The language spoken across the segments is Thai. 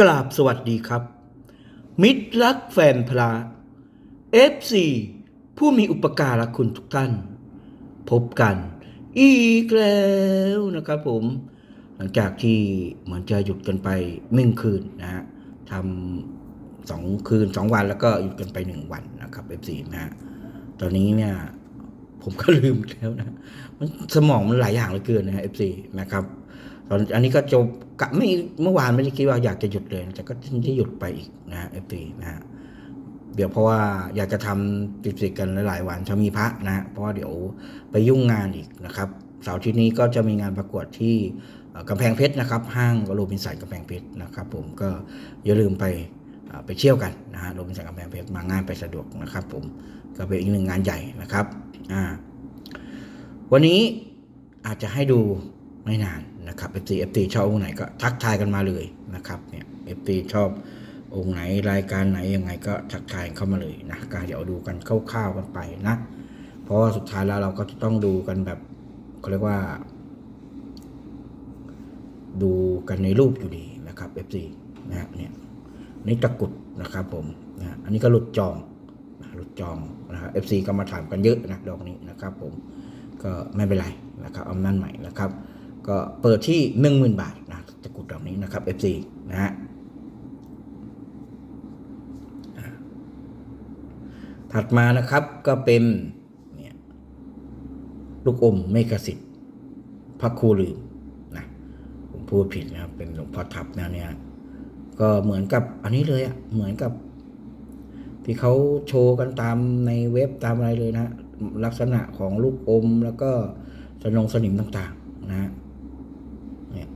กราบสวัสดีครับ มิตรรักแฟนพระ FC ผู้มีอุปการะคุณทุกท่าน พบกันอีกแล้วนะครับผม หลังจากที่เหมือนจะหยุดกันไปหนึ่งคืนนะฮะทำสองคืนสองวันแล้วก็หยุดกันไปหนึ่งวันนะครับ FC นะฮะตอนนี้เนี่ยผมก็ลืมแล้วนะมันสมองมันหลายอย่างเหลือเกินนะฮะ FC นะครับ ตอนอันนี้ก็จบกะไม่เมื่อวานไม่ได้คิดว่าอยากจะหยุดเลย แต่ก็ที่หยุดไปอีกนะฮะ FC นะฮะเดี๋ยวเพราะว่าอยากจะทำติดติดๆกันหลายๆวันถ้ามีพระนะฮะเพราะว่าเดี๋ยวไปยุ่งงานอีกนะครับเสาร์ที่นี้ก็จะมีงานประกวดที่กำแพงเพชรนะครับ ห้างโรบินสันกำแพงเพชรนะครับผมก็อย่าลืมไปไปเที่ยวกันนะฮะโรบินสันกำแพงเพชรมาง่ายไปสะดวกนะครับ ผมก็เป็นอีกหนึ่งงานใหญ่นะครับอ่าวันนี้อาจจะให้ดูไม่นาน นะครับ FT FT ชอบองค์ไหนก็ทักทายกันมาเลยนะครับเนี่ย FT ชอบองค์ไหนรายการไหนยังไงก็ทักทายเข้ามาเลยนะก็เดี๋ยวดูกันคร่าวๆกันไปนะ เพราะว่าสุดท้ายแล้วเราก็จะต้องดูกันแบบเขาเรียกว่า ดูกันในรูปอยู่ดีนะครับ FC นะฮะเนี่ยนี่ตะกุดนะครับผมนะฮะอันนี้ก็หลุดจองหลุดจองนะครับ FC ก็มาถามกันเยอะนะดอกนี้นะครับผมก็ไม่เป็นไรนะครับเอานั่นใหม่นะครับ ก็เปิดที่หนึ่งหมื่นบาทนะตะกรุดดอกนี้นะครับ FC นะฮะถัดมานะครับก็เป็นเนี่ยลูกอมเมกสิทธิ์พระครูลืมนะผมพูดผิดนะครับ เป็นหลวงพ่อทับแนวเนี้ยก็เหมือนกับอันนี้เลยอะ่ะเหมือนกับ ที่เขาโชว์กันตามในเว็บตามอะไรเลยนะ ลักษณะของลูกอมแล้วก็สนงสนิมต่างๆ นะฮะเนี่ย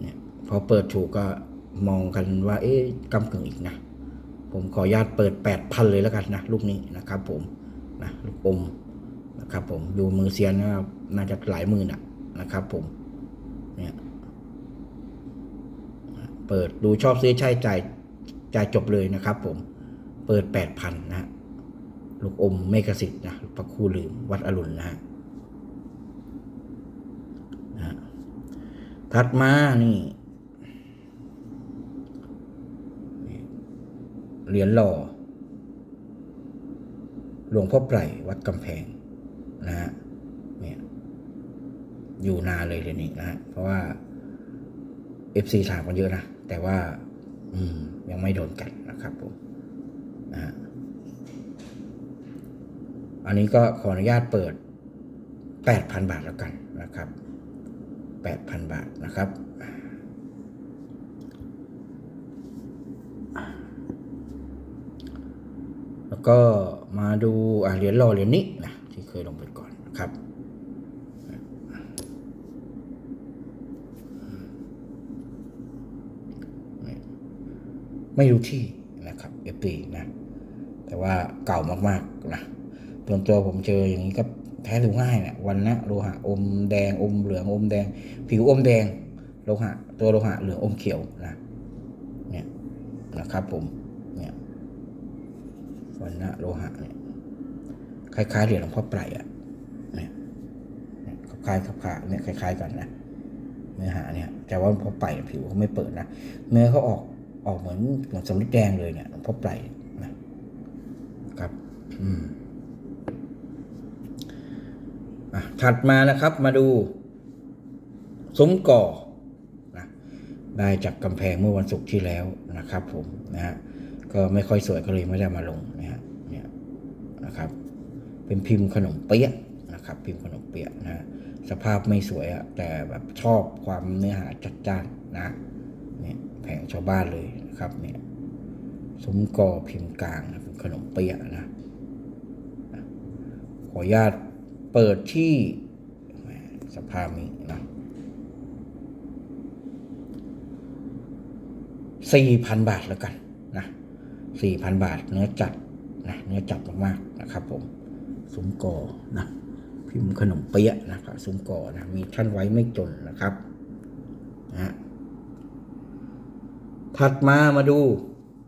เนี่ย พอเปิดถูกก็มองกันว่า เอ๊ะกำกึ่งอีกนะ ผมขออนุญาตเปิดแปดพันเลยแล้วกันนะ ลูกนี้นะครับผมนะลูกอมนะครับผมดูมือเซียนนะครับน่าจะหลายหมื่นอะนะครับผมเนี่ยเปิดดูชอบซื้อใช้จ่ายจ่ายจบเลยนะครับผมเปิดแปดพันนะฮะลูกอมเมกสิทธิ์นะพระคูลืมวัดอรุณนะฮะนะฮะถัดมานี่ เหรียญหล่อหลวงพ่อไพรวัดกำแพงนะฮะเนี่ยอยู่นานเลยเดี๋ยวนี้นะฮะเพราะว่า FC ถามกันเยอะนะ แต่ว่า อืม ยังไม่โดนกันนะครับผมนะฮะอันนี้ก็ขออนุญาตเปิด 8,000 บาทแล้วกันนะครับ 8,000 บาทนะครับ แล้ว ก็มาดูเหรียญรอเหรียญนี้นะที่เคยลงไปก่อนนะครับไม่รู้ที่นะครับ FD นะ แต่ว่าเก่ามากๆนะตัวตัวผมเจออย่างนี้ก็แท้ถูกง่ายเนะี่ยวันนะโลหะอมแดงอมเหลืองอมแดง ผิวอมแดงโลหะตัวโลหะเหลืองอมเขียวนะเนี่ยนะครับผม วันนะโลหะเนี่ยคล้ายๆเหรียญหลวงพ่อไพรอะเนี่ยคล้ายๆคล้ายๆเนี่ยคล้าย ๆ กันนะเนื้อหาเนี่ยแต่ว่าหลวงพ่อไพรผิวเขาไม่เปิดนะเนื้อเขาออกออกเหมือนเหมือนสำลิดแดงเลยเนี่ยหลวงพ่อไพรนะครับ อืมอะถัดมานะครับมาดูซุ้มก่อนะได้จากกำแพงเมื่อวันศุกร์ที่แล้วนะครับผมนะฮะ ก็ไม่ค่อยสวยก็เลยไม่ได้มาลงนะฮะเนี่ยนะครับ เป็นพิมพ์ขนมเปี๊ยะนะครับ พิมพ์ขนมเปี๊ยะนะสภาพไม่สวยอะแต่แบบชอบความเนื้อหาจัดจ้านนะเนี่ยแผงชาวบ้านเลยนะครับเนี่ยซุ้มกอพิมพ์กลางนะเป็นขนมเปี๊ยะนะขออนุญาตเปิดที่สภาพนี้นะสี่พันบาทแล้วกันนะ สี่พันบาท เนื้อจัดนะเนื้อจัดมากๆนะครับ ผมซุ้มกอนะพิมพ์ขนมเปี๊ยะนะครับซุ้มกอนะมีท่านไว้ไม่จนนะครับนะฮะถัดมามาดู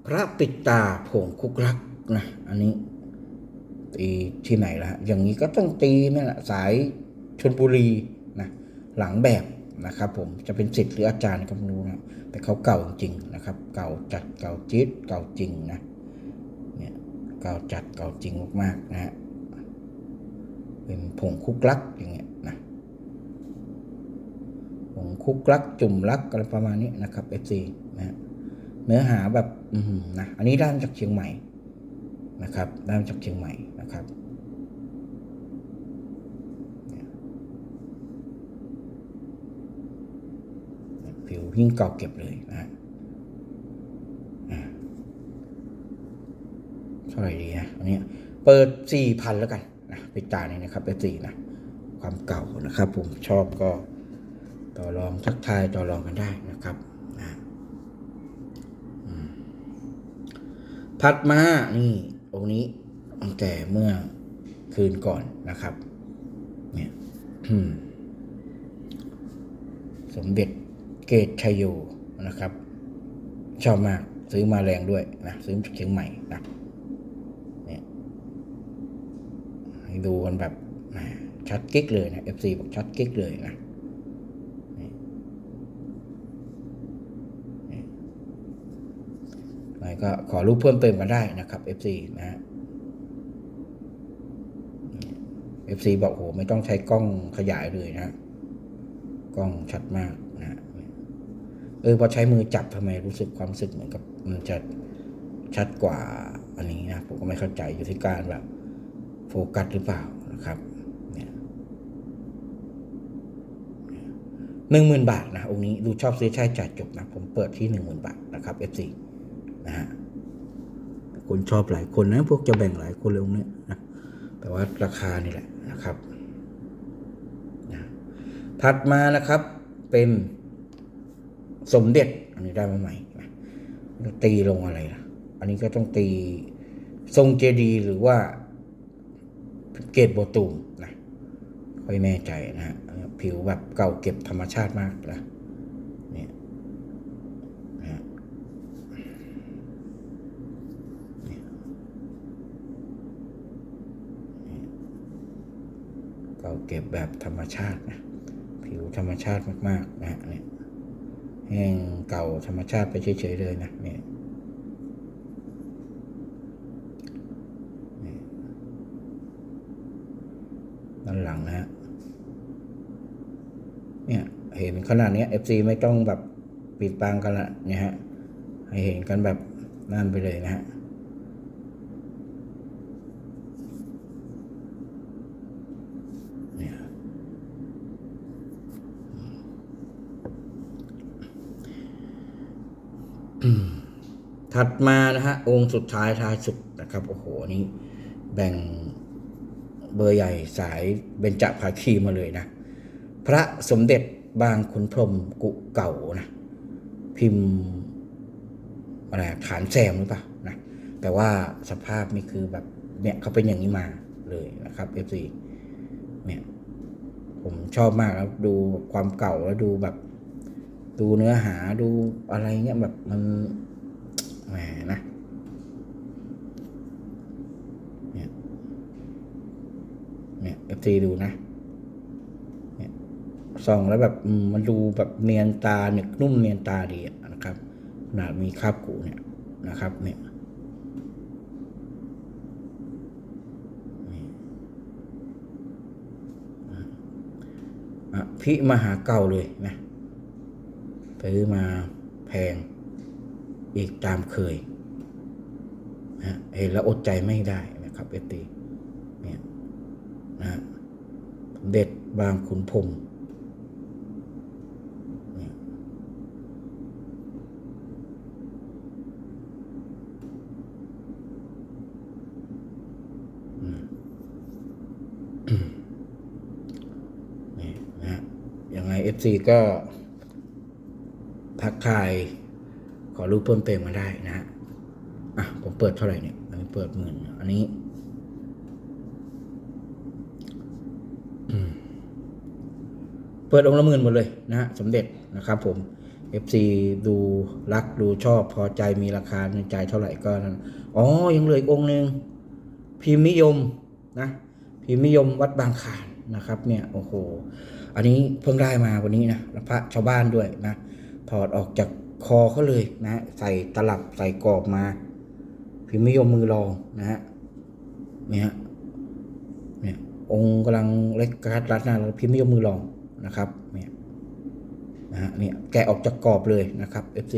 พระปิดตาผงคุกรักนะอันนี้ตีที่ไหนละอย่างนี้ก็ต้องตีนี่แหละสายชนบุรีนะหลังแบบ นะครับผมจะเป็นศิษย์หรืออาจารย์ก็ไม่รู้นะแต่เขาเก่าจริงนะครับ เก่าจัดเก่าจี๊ดเก่าจริงนะเนี่ยเก่าจัดเก่าจริงมากๆนะฮะเป็นผงคุกลักอย่างเงี้ยนะผงคุกลักจุ่มลักอะไรประมาณนี้นะครับ FC นะฮะเนื้อหาแบบนะอันนี้ได้มาจากเชียงใหม่นะครับได้มาจากเชียงใหม่นะครับ ผิว ยิ่งเก่าเก็บเลยนะฮะอ่าเท่าไหร่ดีนะอันนี้เปิดสี่พันแล้วกันนะปิดตาเนี่ยนะครับเป็นสี่นะ ความเก่านะครับ ผมชอบก็ต่อรองทักทายต่อรองกันได้นะครับนะอืมถัดมานี่องค์นี้ตั้งแต่เมื่อคืนก่อนนะครับ เนี่ยสมเด็จ เกตชัยโยนะครับ ชอบมากซื้อมาแรงด้วยนะซื้อเชียงใหม่นะเนี่ยให้ดูกันแบบชัดกิ๊กเลยนะ FC บอกชัดกิ๊กเลยนะนี่นี่อะไรก็ขอรูปเพิ่มเติมกันได้นะครับ FC นะฮะ FC บอกโหไม่ต้องใช้กล้องขยายเลยนะ กล้องชัดมากนะ เออพอใช้มือจับทำไมรู้สึกความรู้สึกเหมือนกับมันจะชัดกว่าอันนี้นะผมก็ไม่เข้าใจอยู่ที่การแบบโฟกัสหรือเปล่านะครับเนี่ยหนึ่งหมื่นบาทนะองค์นี้ดูชอบซื้อใช้จ่ายจบนะ ผมเปิดที่หนึ่งหมื่นบาทนะครับ F4 นะฮะคนชอบหลายคนนะพวกจะแบ่งหลายคนเลยองค์นี้นะแต่ว่าราคานี่แหละนะครับถัดมานะครับเป็น สมเด็จ อันนี้ได้มาใหม่ตีลงอะไรนะอันนี้ก็ต้องตีทรงเจดีหรือว่าเกตโบตูมนะค่อยแน่ใจนะฮะผิวแบบเก่าเก็บธรรมชาติมากนะเนี่ยนะเก่าเก็บแบบธรรมชาตินะผิวธรรมชาติมากๆนะเนี่ย แห้งเก่าธรรมชาติไปเฉยๆเลยนะเนี่ยด้านหลังนะฮะเนี่ยเห็นขนาดเนี้ย FC ไม่ต้องแบบปิดบังกันละเนี่ยฮะให้เห็นกันแบบนั่นไปเลยนะฮะ ถัดมานะฮะ องค์สุดท้ายท้ายสุดนะครับ โอ้โหอันนี้แบ่งเบอร์ใหญ่สายเบญจภาคีมาเลยนะ พระสมเด็จบางขุนพรหมกุเก่านะ พิมพ์อะไรฐานแซมหรือเปล่านะแต่ว่าสภาพนี่คือแบบเนี่ยเขาเป็นอย่างนี้มาเลยนะครับ FC เนี่ยผมชอบมากแล้วดูความเก่าแล้วดูแบบ ดูเนื้อหาดูอะไรเงี้ยแบบมันแหมนะเนี่ยเนี่ยเอฟซีดูนะเนี่ยส่องแล้วแบบมันดูแบบเนียนตาเนี่ยนุ่มเนียนตาดีนะครับขนาดมีคราบกูเนี่ยนะครับ เนี่ยนี่อะพิมหาเก่าเลยนะ ซื้อมาแพงอีกตามเคยนะเห็นแล้วอดใจไม่ได้นะครับเอตีเนี่ยนะเด็จบางขุนพรมเนี่ยอืมอืมนี่นะฮะยังไง FC ก็ ทักทายขอรูปเพิ่มเติมมาได้นะฮะอะผมเปิดเท่าไหร่เนี่ยอันนี้เปิดหมื่นอันนี้เปิดองค์ละหมื่นหมดเลยนะฮะสมเด็จนะครับผม FC ดูรักดูชอบพอใจมีราคาในใจเท่าไหร่ก็นั้นอ๋อ ยังเหลืออีกองค์หนึ่งพิมพ์นิยมนะพิมพ์นิยมวัดบางขานนะครับ เนี่ยโอ้โห อันนี้เพิ่งได้มาวันนี้นะพระชาวบ้านด้วยนะ ถอดออกจากคอเขาเลยนะ ใส่ตลับใส่กรอบมา พิมพ์นิยมมือรองนะฮะเนี่ย เนี่ย องค์กำลังเล็กกระทัดรัดหน้าแล้วพิมพ์นิยมมือรองนะครับเนี่ยนะฮะเนี่ยแกะออกจากกรอบเลยนะครับ FC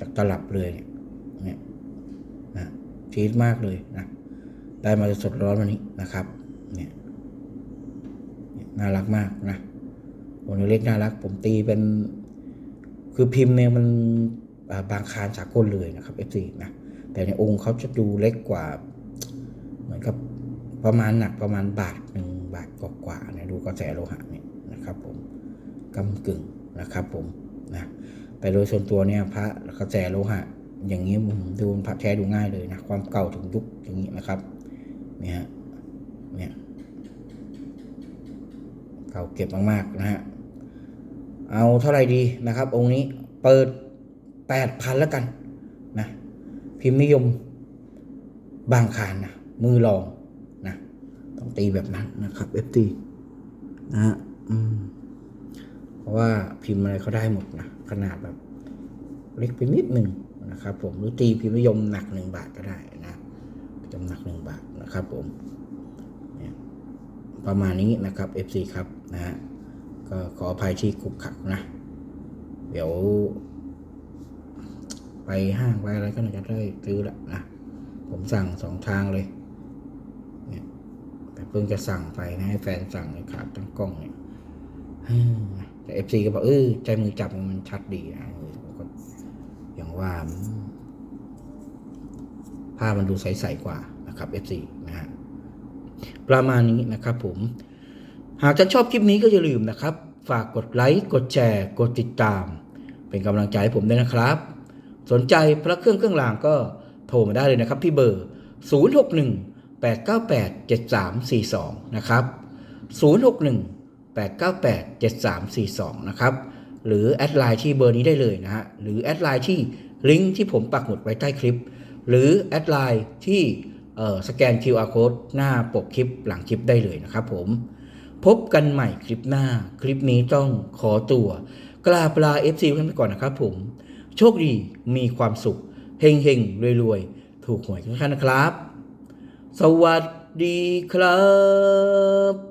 จากตลับเลยเนี่ยนะชีสมากเลยนะได้มาสดร้อนวันนี้นะครับ เนี่ยเนี่ยน่ารักมากนะองค์เล็กน่ารัก ผมตีเป็น คือพิมพ์เนี่ยมันบางคานสากลเลยนะครับ F4 นะแต่ในองค์เขาจะดูเล็กกว่า เหมือนกับประมาณหนักประมาณบาทหนึ่งบาทกว่าๆเนี่ยดูกระแสโลหะเนี่ยนะครับผมกำกึ่งนะครับผมนะแต่โดยส่วนตัวเนี่ยพระกระแสโลหะ อย่างนี้ผมดูพระแท้ดูง่ายเลยนะความเก่าถึงยุคอย่างนี้นะครับเนี่ยเนี่ยเก่าเก็บมากๆนะฮะ เอาเท่าไหร่ดีนะครับ องค์นี้เปิดแปดพันแล้วกันนะพิมพ์นิยมบางคานนะมือรองนะต้องตีแบบนั้นนะครับเอฟตีนะฮะอืมเพราะว่าพิมพ์อะไรเขาได้หมดนะขนาดแบบเล็กไปนิดหนึ่งนะครับ ผมหรือตีพิมพ์นิยมหนักหนึ่งบาทก็ได้นะจำหนักหนึ่งบาทนะครับ ผมประมาณนี้นะครับ FC ครับนะฮะ ก็ขออภัยที่ขุกขักนะ เดี๋ยว ไปห้างไปอะไรก็น่าจะได้ซื้อละนะ ผมสั่งสองทางเลย เนี่ยแต่เพิ่งจะสั่งไปนะให้แฟนสั่งเลยขาดตั้งกล้องเนี่ยแต่เอฟซีก็บอกเออใจมือจับมันชัดดีนะออผมก็อย่างว่าอืมภาพมันดูใสๆกว่านะครับ FC นะฮะประมาณนี้นะครับผม หากท่านชอบคลิปนี้ก็อย่าลืมนะครับ ฝากกดไลค์กดแชร์กดติดตาม เป็นกำลังใจให้ผมด้วยนะครับ สนใจพระเครื่องเครื่องรางก็โทรมาได้เลยนะครับที่เบอร์ 061 898 7342 นะครับ 061 898 7342 นะครับ หรือแอดไลน์ที่เบอร์นี้ได้เลยนะฮะ หรือแอดไลน์ที่ลิงก์ที่ผมปักหมุดไว้ใต้คลิป หรือแอดไลน์ที่สแกน QR code หน้าปกคลิปหลังคลิปได้เลยนะครับผม พบกันใหม่คลิปหน้า คลิปนี้ต้องขอตัวกลาปลา FC ท่านไปก่อนนะครับผม โชคดีมีความสุข เฮงเฮงรวยรวยๆถูกหวยทุกท่านนะครับ สวัสดีครับ